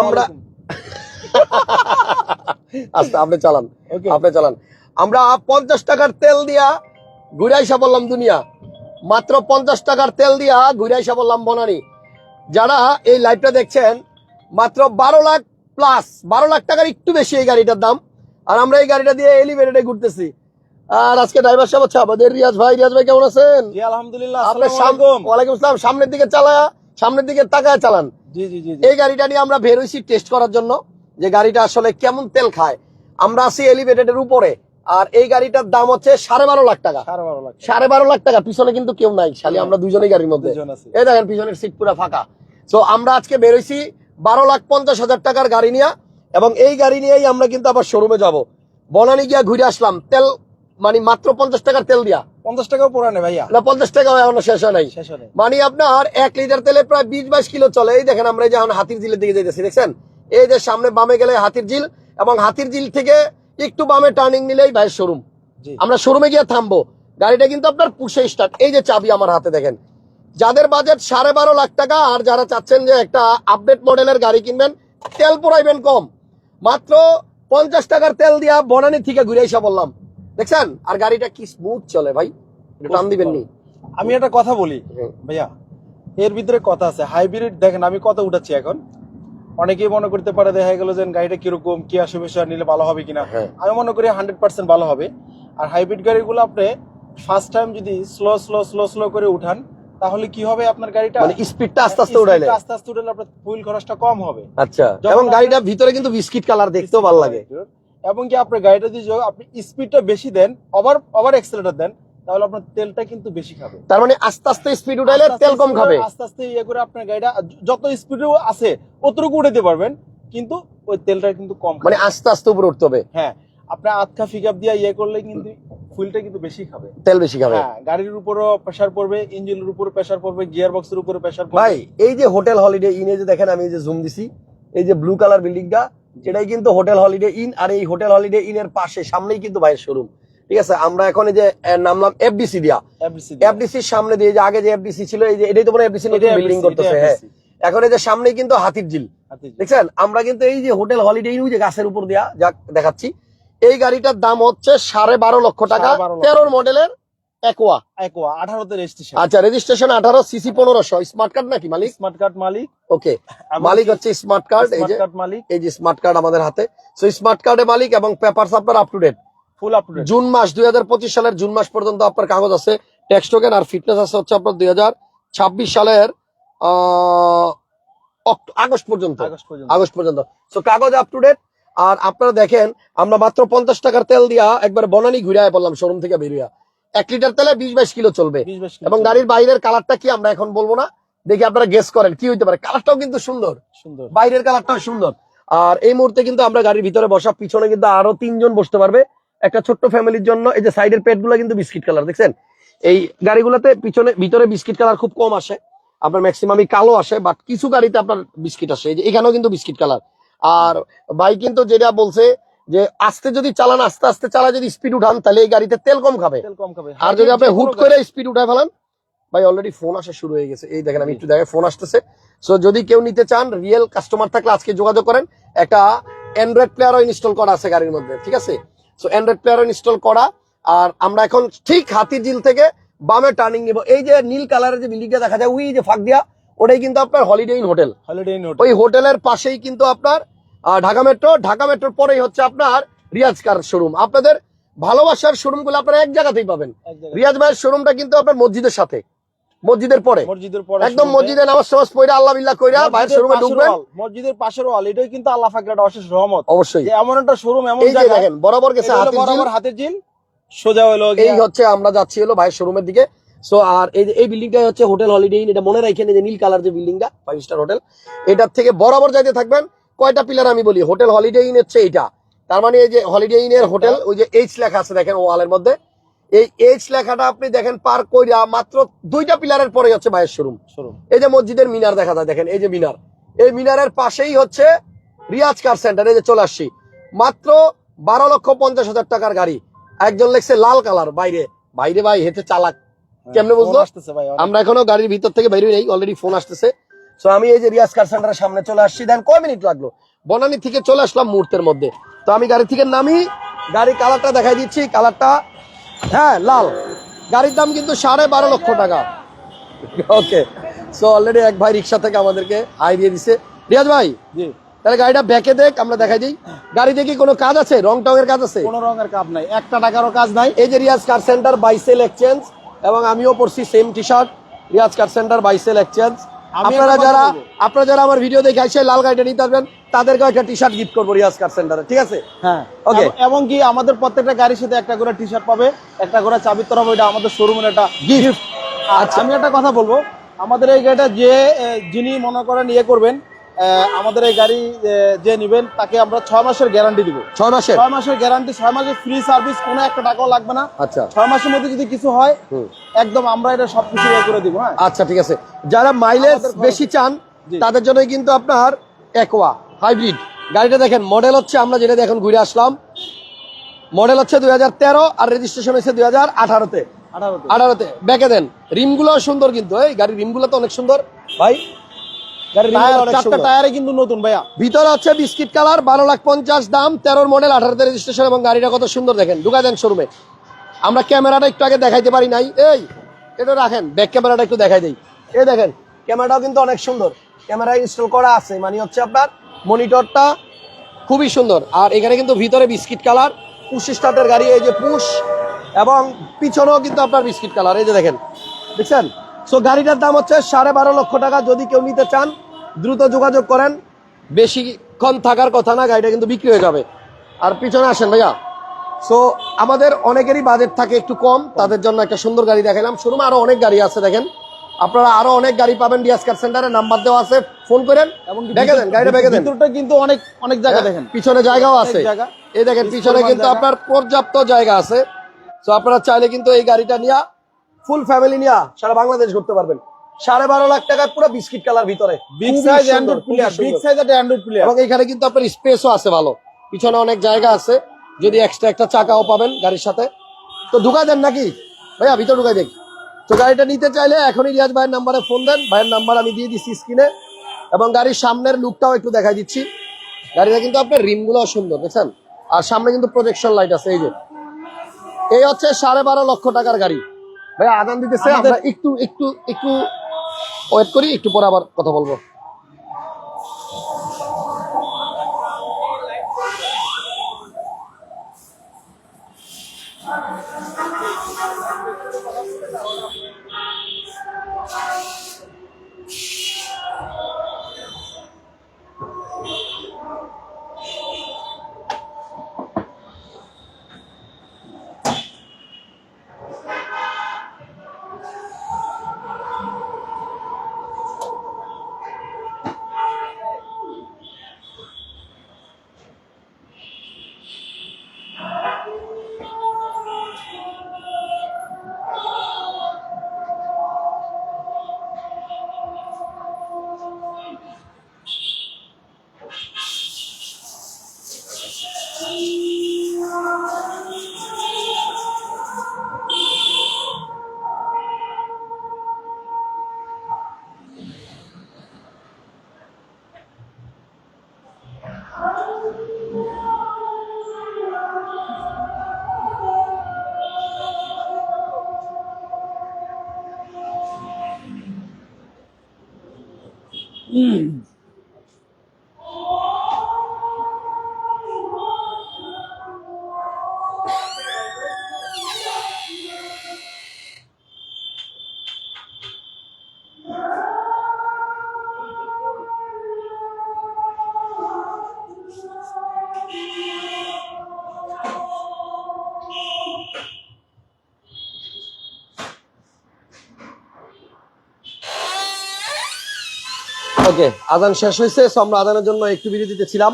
আমরা আচ্ছা আপনি চালান। আপনি চালান। আমরা পঞ্চাশ টাকার তেল দিয়া ঘুরে আইসা বললাম দুনিয়া। মাত্র পঞ্চাশ টাকার তেল দিয়া ঘুরে আইসা বললাম বনানি। যারা এই লাইভটা দেখছেন মাত্র বারো লাখ প্লাস বারো লাখ টাকার একটু বেশি এই গাড়িটার দাম। আর আমরা এই গাড়িটা দিয়ে এলিভেটেডে ঘুরতেছি। আর আজকে ড্রাইভার সাহেব হচ্ছে আমাদের রিয়াজ ভাই। রিয়াজ ভাই কেমন আছেন? আলহামদুলিল্লাহ ওয়ালাইকুম আসসালাম। সামনের দিকে চালা সামনের দিকে তাকায় চালান। এই গাড়িটা নিয়ে আমরা বের হয়েছি টেস্ট করার জন্য। যে গাড়িটা আসলে কেমন তেল খায়। আমরা আছি এলিভেটেডের উপরে। আর এই গাড়িটার দাম হচ্ছে সাড়ে বারো লাখ টাকা। সাড়ে বারো লাখ টাকা। পিছনে কিন্তু কেউ নাই। খালি আমরা দুজনেই গাড়ির মধ্যে। দুজন এই দেখেন পিছনের সিট পুরো ফাঁকা। তো আমরা আজকে বেরোইছি বারো লাখ পঞ্চাশ হাজার টাকার গাড়ি নিয়ে। এবং এই গাড়ি নিয়েই আমরা কিন্তু আবার শোরুমে যাব। বনানি গিয়া ঘুরে আসলাম। তেল মানে মাত্র পঞ্চাশ টাকার তেল দিয়া। পঞ্চাশ টাকাও পড়ানে ভাইয়া। না পঞ্চাশ টাকা এখনও শেষ হয় নাই। মানে আপনার এক লিটার তেলে প্রায় বিশ বাইশ কিলো চলে। এই দেখেন আমরা এই যে এখন হাতির ঝিলের দিকে যেতেছি দেখছেন? এই যে সামনে বামে গেলে হাতির ঝিল এবং হাতির ঝিল থেকে একটু বামে টার্নিং নিলেই ভাইয়ের শোরুম আমরা শোরুমে গিয়ে থামবো। গাড়িটা কিন্তু আপনার পুষে স্টার্ট এই যে চাবি আমার হাতে দেখেন। যাদের বাজেট সাড়ে বারো লাখ টাকা আর যারা চাচ্ছেন যে একটা আপডেট মডেলের গাড়ি কিনবেন তেল পুরাইবেন কম। মাত্র পঞ্চাশ টাকার তেল দিয়া বনানি থেকে ঘুরে এসে বললাম। দেখছেন? আর গাড়িটা কি স্মুথ চলে ভাই? টান দিবেন নি? আমি একটা কথা বলি ভাইয়া। এর ভিতরে কথা আছে হাইব্রিড দেখেন আমি কত উঠাচ্ছি এখন। অনেকেই মনে করতে পারে দেখা গেল যে গাড়িটা কীরকম কি বিষয় নিলে ভালো হবে কিনা। হ্যাঁ। আমি মনে করি হান্ড্রেড পার্সেন্ট ভালো হবে। আর হাইব্রিড গাড়িগুলো আপনি ফার্স্ট টাইম যদি স্লো স্লো স্লো স্লো করে উঠান তাহলে কি হবে আপনার গাড়িটা? মানে স্পিডটা আস্তে আস্তে speedটা আস্তে আস্তে উঠালে আপনার ফুল খরচটা কম হবে। আচ্ছা। এবং গাড়িটা ভিতরে কিন্তু বিস্কিট কালার দেখতেও ভালো লাগে। এবং কি আপনার গাড়িটা যদি আপনি স্পিডটা বেশি দেন ওভার ওভার এক্সেলেটার দেন তাহলে আপনার তেলটা কিন্তু বেশি খাবে। তার মানে আস্তে আস্তে স্পিড উঠাইলে তেল কম খাবে। আস্তে আস্তে ইয়ে করে আপনার গাড়িটা যত স্পিডেও আছে অতটুকু উঠাতে পারবেন কিন্তু ওই তেলটা কিন্তু কম মানে আস্তে আস্তে উপরে উঠতে হবে। হ্যাঁ আপনার আটকা ফিক আপ দিয়ে ইয়ে করলে কিন্তু ফুলটা কিন্তু বেশি খাবে। তেল বেশি খাবে। হ্যাঁ গাড়ির উপরও প্রেসার পড়বে ইঞ্জিনের উপরে প্রেসার পড়বে গিয়ার বক্সের উপরে প্রেসার পড়বে। ভাই এই যে হোটেল হলিডে ইনে যে দেখেন আমি যে জুম দিছি এই যে ব্লু কালার বিল্ডিংটা এটাই কিন্তু হোটেল হলিডে ইন আর এই হোটেল হলিডে ইনের পাশে সামনেই কিন্তু ভাইয়ের শোরুম ঠিক আছে? আমরা এখন এই যে নামলাম এফডিসি দিয়া। এফডিসির সামনে দিয়ে যে আগে যে এফডিসি ছিল এই যে এটাই তো মানে এফডিসি নতুন বিল্ডিং করতেছে হ্যাঁ। এখন এই যে সামনেই কিন্তু হাতির ঝিল। দেখছেন? আমরা কিন্তু এই যে হোটেল হলিডে ইন ওই যে গাছের উপর দিয়া যা দেখাচ্ছি। এই গাড়িটার দাম হচ্ছে সাড়ে বারো লক্ষ টাকা। তেরোর মডেলের একোয়া একোয়া আঠারোতে রেজিস্ট্রেশন আচ্ছা রেজিস্ট্রেশন আঠারো সিসি পনেরোশো। স্মার্ট কার্ড নাকি মালিক? স্মার্ট কার্ড মালিক। ওকে মালিক হচ্ছে স্মার্ট কার্ড এই যে মালিক। এই যে স্মার্ট কার্ড আমাদের হাতে। সো স্মার্ট কার্ডে মালিক এবং পেপারস আপনার up to date full up to date June মাস দুই সালের জুন মাস পর্যন্ত আপনার কাগজ আছে। ট্যাক্স টোকেন আর ফিটনেস আছে হচ্ছে আপনার দুই হাজার ছাব্বিশ সালের আগস্ট পর্যন্ত। আগস্ট পর্যন্ত। সো কাগজ আপ টু ডেট আর আপনারা দেখেন আমরা মাত্র পঞ্চাশ টাকার তেল দিয়া একবার বনানি ঘুরে আয় বললাম শোরুম থেকে বেরিয়া এক লিটার তেলে বিশ বাইশ কিলো চলবে। এবং গাড়ির বাইরের কালারটা কি আমরা এখন বলব না? দেখি আপনারা গেস করেন কি হইতে পারে? কালারটাও কিন্তু সুন্দর। সুন্দর। বাইরের কালারটাও সুন্দর। আর এই মুহূর্তে কিন্তু আমরা গাড়ির ভিতরে বসা পিছনে কিন্তু আরও তিনজন বসতে পারবে। একটা ছোট্ট ফ্যামিলির জন্য এই যে সাইডের পেটগুলো কিন্তু বিস্কিট কালার দেখছেন? এই গাড়িগুলোতে পিছনে ভিতরে বিস্কিট কালার খুব কম আসে। আপনার ম্যাক্সিমামই কালো আসে বাট কিছু গাড়িতে আপনার বিস্কিট আসে। এই যে এখানেও কিন্তু বিস্কিট কালার। আর ভাই কিন্তু যেটা বলছে যে আস্তে যদি চালান আস্তে আস্তে চালা যদি স্পিড উঠান তাহলে এই গাড়িতে তেল কম খাবে। তেল কম খাবে। আর যদি আপনি হুট করে স্পিড উঠায় ফেলান ভাই অলরেডি ফোন আসা শুরু হয়ে গেছে। এই দেখেন আমি একটু দেখে ফোন আসতেছে। সো যদি কেউ নিতে চান রিয়েল কাস্টমার থাকলে আজকে যোগাযোগ করেন। একটা অ্যান্ড্রয়েড প্লেয়ারও ইনস্টল করা আছে গাড়ির মধ্যে ঠিক আছে? সো অ্যান্ড্রয়েড প্লেয়ারও ইনস্টল করা। আর আমরা এখন ঠিক হাতির ঝিল থেকে বামে টার্নিং নিব। এই যে নীল কালারের যে বিল্ডিংটা দেখা যায় ওই যে ফাঁক দিয়া ওটাই কিন্তু আপনার হলিডে ইন হোটেল হলিডে নোট ওই হোটেলের পাশেই কিন্তু আপনার ঢাকা মেট্রো ঢাকা মেট্রোর পরেই হচ্ছে আপনার রিয়াজ কার শোরুম। আপনাদের ভালোবাসার শোরুমগুলো আপনারা এক জায়গাতেই পাবেন। রিয়াজ ভাইয়ের শোরুমটা কিন্তু আপনার মসজিদের সাথে। মসজিদের পরে। মসজিদের পরে একদম মসজিদে নামাজ টামাজ পড়ে আল্লাহ বিল্লাহ কইরা ভাইয়ের শোরুমে ঢুকবেন। মসজিদের পাশের ওয়াল এটাই কিন্তু আল্লাহ ফাকর একটা অশেষ রহমত। অবশ্যই। যে এমন একটা শোরুম এমন জায়গা দেখেন বরাবর গেছে হাতির। বরাবর হাতের জিল সোজা হলো এই হচ্ছে আমরা যাচ্ছি হলো ভাইয়ের শোরুমের দিকে। সো আর এই এই বিল্ডিংটা হচ্ছে হোটেল হলিডে ইন এটা মনে রাখেন যে নীল কালার যে বিল্ডিংটা ফাইভ স্টার হোটেল এটার থেকে বরাবর যাইতে থাকবেন। কয়টা পিলার আমি বলি? হোটেল হলিডে ইন হচ্ছে এইটা। তার মানে এই যে হলিডে ইন এর হোটেল ওই যে এইচ লেখা আছে দেখেন ওয়ালের মধ্যে। এই এইচ লেখাটা আপনি দেখেন পার কইরা মাত্র দুইটা পিলারের পরে হচ্ছে ভাইয়ের শোরুম শোরুম এই যে মসজিদের মিনার দেখা যায় দেখেন এই যে মিনার। এই মিনারের পাশেই হচ্ছে রিয়াজ কার সেন্টার এই যে চলে আসছি। মাত্র বারো লক্ষ পঞ্চাশ হাজার টাকার গাড়ি। একজন লেখছে লাল কালার বাইরে। বাইরে ভাই হেঁটে চালাক। কেমনে বুঝলো? আমরা এখনও গাড়ির ভিতর থেকে নেই অলরেডি ফোন আসতেছে। সো আমি এই যে রিয়াজ কার সেন্টারের সামনে চলে আসছি। দেন কয় মিনিট লাগল? বনানি থেকে চলে আসলাম মুহূর্তের মধ্যে। তো আমি গাড়ি থেকে নামি গাড়ি কালারটা দেখাই দিচ্ছি। কালারটা হ্যাঁ লাল। গাড়ির দাম কিন্তু সাড়ে বারো লক্ষ টাকা। ওকে সো অলরেডি এক ভাই রিক্সা থেকে আমাদেরকে হাই দিয়ে দিছে। রিয়াজ ভাই জি। তাহলে গাড়িটা ব্যাকে দেখ আমরা দেখাই দিই। গাড়িতে কি কোনো কাজ আছে? রং টং এর কাজ আছে? কোনো রঙের কাপ নাই। একটা টাকারও কাজ নাই। এই যে Riaz car centre buy sell exchange এবং আমিও পড়ছি same T shirt Riaz car centre buy sell exchange আপনারা যারা আপনারা যারা আমার ভিডিও দেখে আসে লাল গাড়িটা নিতে আসবেন তাদেরকে একটা টি শার্ট গিফট করব রিয়াজ কার সেন্টারে ঠিক আছে? হ্যাঁ। Okay. এবং- কি আমাদের প্রত্যেকটা গাড়ির সাথে একটা করে টি শার্ট পাবে একটা করে চাবির তরফ এটা আমাদের শোরুমের একটা গিফট আর আমি একটা কথা বলব আমাদের এই গাড়িটা যে যিনি মনে করেন ইয়ে করবেন আমাদের এই গাড়ি যে নিবেন তাকে আমরা ছয় মাসের গ্যারান্টি দিব। ছয় মাসের? ছয় মাসের গ্যারান্টি ছয় মাসের ফ্রি সার্ভিস কোনো একটা টাকাও লাগবে না। আচ্ছা। ছয় মাসের মধ্যে যদি কিছু হয়। একদম আমরা এটা সবকিছু ইয়ে করে দিব হ্যাঁ। আচ্ছা ঠিক আছে। যারা মাইলেজ বেশি চান তাদের জন্য কিন্তু আপনার একোয়া হাইব্রিড গাড়িটা দেখেন মডেল হচ্ছে আমরা যেটা এখন ঘুরে আসলাম। মডেল হচ্ছে দুই হাজার তেরো আর রেজিস্ট্রেশন হয়েছে দুই হাজার আঠারোতে। আঠারোতে। ব্যাকে দেন রিমগুলো সুন্দর কিন্তু এই গাড়ির রিমগুলো তো অনেক সুন্দর। ভাই কিন্তু নতুন ভাইয়া। ভিতরে হচ্ছে বিস্কিট কালার বারো লাখ পঞ্চাশ দাম তেরোর মডেল আঠারোতে রেজিস্ট্রেশন এবং গাড়িটা কত সুন্দর দেখেন। ঢুকা দেন শোরুমে আমরা ক্যামেরাটা একটু আগে দেখাইতে পারি নাই। এই, এটা রাখেন ব্যাক ক্যামেরাটা একটু দেখাই দিই। এই দেখেন, ক্যামেরাটাও কিন্তু অনেক সুন্দর। ক্যামেরা ইনস্টল করা আছে মানে হচ্ছে আপনার মনিটরটা খুবই সুন্দর। আর এখানে কিন্তু ভিতরে বিস্কিট কালার পুশ গাড়ি, এই যে পুশ, এবং পিছনেও কিন্তু আপনার বিস্কিট কালার এই যে দেখেন, দেখছেন? সো গাড়িটার দাম হচ্ছে সাড়ে বারো লক্ষ টাকা। যদি কেউ নিতে চান, দ্রুত যোগাযোগ করেন। বেশিক্ষণ থাকার কথা না, গাড়িটা কিন্তু বিক্রি হয়ে যাবে। আর পিছনে আসেন ভাইয়া। সো আমাদের অনেকেরই বাজেট থাকে একটু কম তাদের জন্য একটা সুন্দর গাড়ি দেখালাম শোরুমে আরও অনেক গাড়ি আছে দেখেন। আপনারা আরও অনেক গাড়ি পাবেন ডিএস কার সেন্টারে নাম্বার দেওয়া আছে ফোন করেন। এবং দেখে দেন গাড়িটা দেখে দেন। ভিতরটা কিন্তু অনেক অনেক জায়গা দেখেন। পিছনে জায়গাও আছে। জায়গা। এই দেখেন পিছনে কিন্তু আপনার পর্যাপ্ত জায়গা আছে। তো আপনারা চাইলে কিন্তু এই গাড়িটা নিয়ে ফুল ফ্যামিলি নিয়ে সারা বাংলাদেশ ঘুরতে পারবেন। সাড়ে বারো লাখ টাকায় পুরো বিস্কিট কালার ভিতরে। বিগ সাইজ সুন্দর, অ্যান্ড্রয়েড প্লেয়ার বিগ সাইজ একটা অ্যান্ড্রয়েড প্লেয়ার এবং এখানে কিন্তু আপনার স্পেসও আছে ভালো। পিছনে অনেক জায়গা আছে। যদি এক্সট্রা একটা চাকাও পাবেন গাড়ির সাথে। তো ঢুকাই দেন নাকি? ভাইয়া ভিতরে ঢুকাই দেখি তো গাড়িটা নিতে চাইলে এখনই রিয়াজ ভাইয়ের নাম্বারে ফোন দেন। ভাইয়ের নাম্বার আমি দিয়ে দিচ্ছি স্ক্রিনে এবং গাড়ির সামনের লুকটাও একটু দেখাই দিচ্ছি। গাড়িটা কিন্তু আপনার রিমগুলো সুন্দর দেখছেন? আর সামনে কিন্তু প্রজেকশন লাইট আছে এই যে। এই হচ্ছে সাড়ে বারো লক্ষ টাকার গাড়ি। ভাই আদান দিতেছে। আমরা একটু একটু একটু ওয়েট করি একটু পরে আবার কথা বলব। Mm. ওকে আদান শেষ হয়েছে আমরা আদানের জন্য একটু বিরতিতে ছিলাম।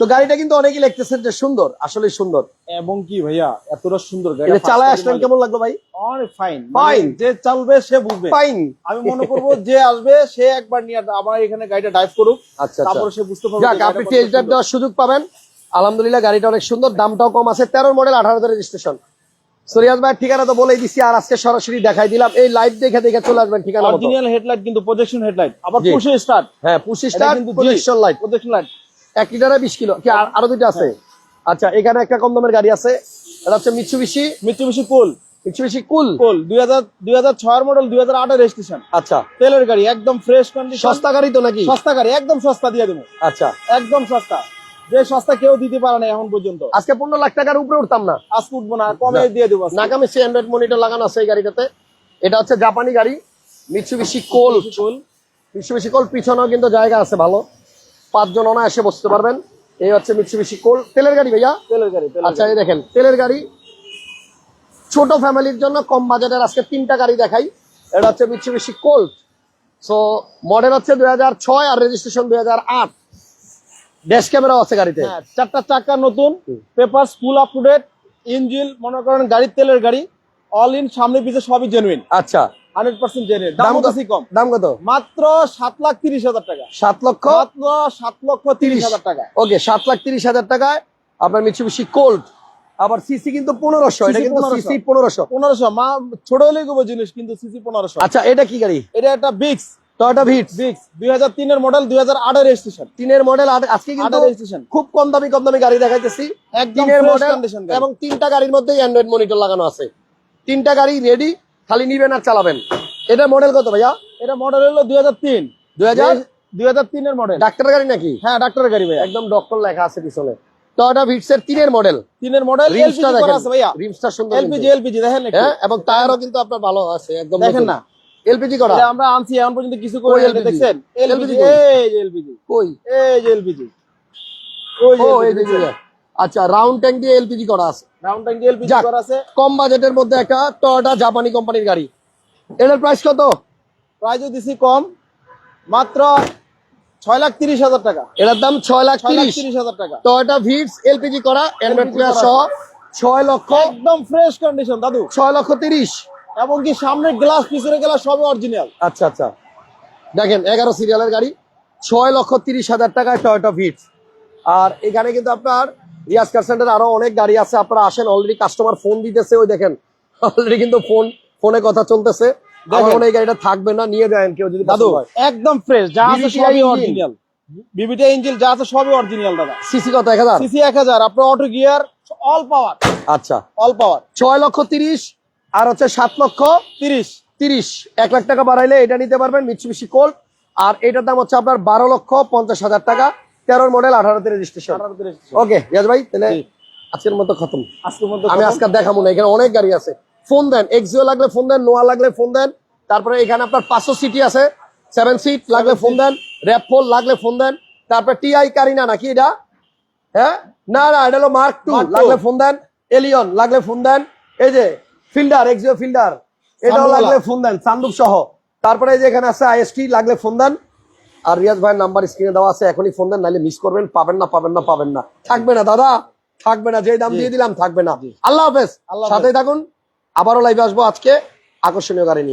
তো গাড়িটা কিন্তু অনেকেই লিখতেছেন যে সুন্দর আসলে সুন্দর। এবং কি ভাইয়া এতটা সুন্দর গাড়ি চালায় আসলেন কেমন লাগল ভাই? অনেক ফাইন Fine. যে চালবে সে বুঝবে। ফাইন আমি মনে করব যে আসবে সে একবার নিয়ে আমার এখানে গাড়িটা ড্রাইভ করুক আচ্ছা তারপর আচ্ছা সে বুঝতে পারবে যাক আপনি টেস্ট ড্রাইভ দেওয়ার সুযোগ পাবেন। আলহামদুলিল্লাহ গাড়িটা অনেক সুন্দর দামটাও কম আছে তেরোর মডেল আঠারোতে রেজিস্ট্রেশন সরিয়াজ ভাই ঠিকানা তো বলেই দিছি আর আজকে সরাসরি দেখাই দিলাম। এই লাইভ দেখে দেখে চলে আসবেন ঠিকানা। অরিজিনাল হেডলাইট কিন্তু প্রজেকশন হেডলাইট আবার। পুশে স্টার্ট হ্যাঁ পঁচিশ এটা স্টার কিন্তু প্রজেকশন লাইট প্রজেকশন লাইট লিটারে বিশ কিলো কি আর- আরও দুটো আছে? আচ্ছা এখানে একটা কম দামের গাড়ি আছে। এটা হচ্ছে Mitsubishi Mitsubishi cool Mitsubishi cool cool দুই হাজার দুই হাজার ছয়ের মডেল দুই হাজার আটের রেজিস্ট্রেশন আচ্ছা। তেলের গাড়ি একদম ফ্রেশ কন্ডিশন সস্তা গাড়ি তো নাকি? সস্তা গাড়ি একদম সস্তা দিয়ে দেবো। আচ্ছা। একদম সস্তা। যে সস্তা কেউ দিতে পারে না এখন পর্যন্ত। আজকে পনেরো লাখ টাকার উপরে উঠতাম না। আজকে উঠবো না কমে দিয়ে দেবো। নাকামে সি অ্যান্ড্রয়েড মনিটর লাগানো আছে এই গাড়িটাতে। এটা হচ্ছে জাপানি গাড়ি মিৎসুবিশি কোল কুল মিৎসুবিশি কোল পিছনেও কিন্তু জায়গা আছে ভালো। পাঁচজন অনায়াসে বসতে পারবেন। এই হচ্ছে মিৎসুবিশি কোল তেলের গাড়ি ভাইয়া? তেলের গাড়ি আচ্ছা এই দেখেন তেলের গাড়ি। ছোট ফ্যামিলির জন্য কম বাজেটের আজকে তিনটা গাড়ি দেখাই। এটা হচ্ছে মিৎসুবিশি কোল্ট সো মডেল হচ্ছে দুই হাজার ছয় আর রেজিস্ট্রেশন দুই হাজার আট। ড্যাশ ক্যামেরাও আছে গাড়িতে। হ্যাঁ, চারটা চাকা নতুন paper full up to date engine মনে করেন গাড়ির তেলের গাড়ি অল ইন সামনে পিছে সবই জেনুইন আচ্ছা। হান্ড্রেড পার্সেন্ট জেনুইন দাম দাম কত? কম। দাম কত? মাত্র সাত লাখ তিরিশ হাজার টাকা। সাত লক্ষ? সাত লক্ষ তিরিশ হাজার টাকা। ওকে সাত লাখ তিরিশ হাজার টাকায় আপনার কোল্ট আবার সিসি কিন্তু পনেরোশো এটা কিন্তু 1500 সিসি পনেরোশো। পনেরোশো। মা ছোট হলে গো জিনিস কিন্তু সিসি পনেরোশো। আচ্ছা এটা কি গাড়ি? এটা একটা বিক্স টয়োটা ভিটস দুই হাজার তিনের মডেল দুই হাজার আটের রেজিস্ট্রেশন তিনের মডেল আজকে কিন্তু রেজিস্ট্রেশন খুব কম দামি কম দামি গাড়ি দেখাইতেছি। একদম মডেল এবং তিনটা গাড়ির মধ্যেই অ্যান্ড্রয়েড মনিটর লাগানো আছে। তিনটা গাড়ি রেডি খালি নিবেন আর চালাবেন। এটা মডেল কত ভাইয়া? এটা মডেল হলো দুই হাজার তিন। দুই হাজার? দুই হাজার তিনের মডেল ডাক্তার গাড়ি নাকি? হ্যাঁ ডাক্তারের গাড়ি ভাইয়া। একদম ডক্টর লেখা আছে পিছনে। টয়োটা ভিটস এর তিনের মডেল তিনের মডেল রিমসটা এলপিজি করা দেখেন। ভাইয়া। রিমসটা সুন্দর এলপিজি এলপিজি দেখেন একটু। হ্যাঁ এবং টায়ারও কিন্তু আপনার ভালো আছে একদম দেখেন না? এলপিজি করা। আমরা আনছি এখন পর্যন্ত কিছু করে এটা দেখছেন? এলপিজি এই যে এলপিজি। কই? এই যে এলপিজি। ও এই যে। আচ্ছা রাউন্ড ট্যাঙ্ক দিয়ে এলপিজি করা আছে। রাউন্ড ট্যাঙ্ক এলপিজি করা আছে। কম বাজেটের মধ্যে একটা টয়োটা জাপানি কোম্পানির গাড়ি। এটার প্রাইস কত? প্রাইসও দিছি কম মাত্র ছয় লাখ তিরিশ হাজার টাকা। এটার দাম ছয় লাখ তিরিশ হাজার টাকা। টয়োটা ভিটস এলপিজি করা অ্যান্ড্রয়েড সহ ছয় লক্ষ একদম ফ্রেশ কন্ডিশন দাদু। ছয় লক্ষ তিরিশ। এবং কি সামনের গ্লাস পিছনের গ্লাস সবই অরিজিনাল আচ্ছা আচ্ছা। দেখেন এগারো সিরিয়ালের গাড়ি ছয় লক্ষ তিরিশ হাজার টাকায় টয়োটা ভিটস আর এখানে কিন্তু আপনার রিয়াজ কার সেন্টার আরও অনেক গাড়ি আছে আপনারা আসেন অলরেডি কাস্টমার ফোন দিতেছে ওই দেখেন অলরেডি কিন্তু ফোন ফোনে কথা চলতেছে। দেখেন। এই গাড়িটা থাকবে না নিয়ে যায় কেউ যদি দাদু। একদম ফ্রেশ যা আছে সবই। অরিজিনাল বিবিটি ইঞ্জিন যা আছে সবই অরিজিনাল দাদা। সিসি কত এক হাজার? সিসি এক হাজার আপনার অটো গিয়ার অল পাওয়ার আচ্ছা। অল পাওয়ার ছয় লক্ষ তিরিশ আর হচ্ছে সাত লক্ষ তিরিশ। তিরিশ। এক লাখ টাকা বাড়াইলে এটা নিতে পারবেন মিৎসুবিশি কোল্ড আর এটার দাম হচ্ছে আপনার বারো লক্ষ পঞ্চাশ হাজার টাকা। তেরোর মডেল আঠারোতে রেজিস্ট্রেশন ওকে ইয়াজ ভাই তাহলে আজকের মতো খতম। আমি আজকে দেখাবো না এখানে অনেক গাড়ি আছে। ফোন দেন এক্সিও লাগলে ফোন দেন নোয়া লাগলে ফোন দেন। তারপরে এখানে আপনার পাঁচশো সিটি আছে। সেভেন সিট লাগলে ফোন দেন র্যাপ ফোর লাগলে ফোন দেন। তারপরে টিআই কারিনা নাকি এটা? হ্যাঁ? না না এটা হলো মার্ক টু লাগলে ফোন দেন। এলিয়ন লাগলে ফোন দেন। এই যে ফিল্ডার এক্সিও ফিল্ডার এটাও লাগলে ফোন দেন চান্দুক সহ। তারপরে এই যে এখানে আছে আইএসটি লাগলে ফোন দেন। আর রিয়াজ ভাইয়ের নাম্বার স্ক্রিনে দেওয়া আছে এখনই ফোন দেন নাহলে মিস করবেন পাবেন না পাবেন না পাবেন না। থাকবে না দাদা থাকবে না যে দাম দিয়ে দিলাম থাকবে না। আল্লাহ হাফেজ। আল্লাহ হাফেজ। সাথে থাকুন আবারও লাইভে আসব আজকে। আকর্ষণীয় গাড়ি নিয়ে।